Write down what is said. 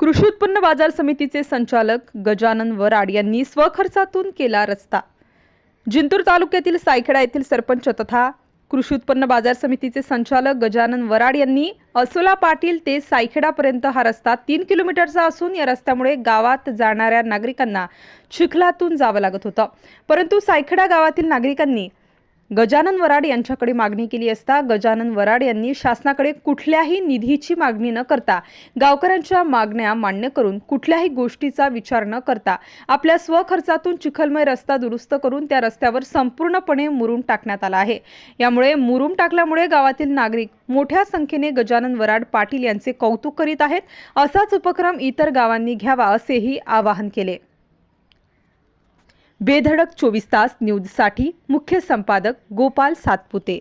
कृषी उत्पन्न बाजार समितीचे संचालक गजानन वराड यांनी स्वखर्चातून केला रस्ता. जिंतूर तालुक्यातील सायखेडा येथील सरपंच तथा कृषी उत्पन्न बाजार समितीचे संचालक गजानन वराड यांनी असोला पाटील ते सायखेडापर्यंत हा रस्ता तीन किलोमीटरचा असून या रस्त्यामुळे गावात जाणाऱ्या नागरिकांना चिखलातून जावं लागत होतं. परंतु सायखेडा गावातील नागरिकांनी गजानन वराड यांच्याकडे मागणी केली असता गजानन वराड यांनी शासनाकडे कुठल्याही निधीची मागणी न करता गावकऱ्यांच्या मागण्या मान्य करून कुठल्याही गोष्टीचा विचार न करता आपल्या स्वखर्चातून चिखलमय रस्ता दुरुस्त करून त्या रस्त्यावर संपूर्णपणे मुरुम टाकण्यात आला आहे. यामुळे मुरुम टाकल्यामुळे गावातील नागरिक मोठ्या संख्येने गजानन वराड पाटील यांचे कौतुक करीत आहेत. असाच उपक्रम इतर गावांनी घ्यावा असेही आवाहन केले. बेधडक चोवीस तास न्यूजसाठी मुख्य संपादक गोपाल सातपुते.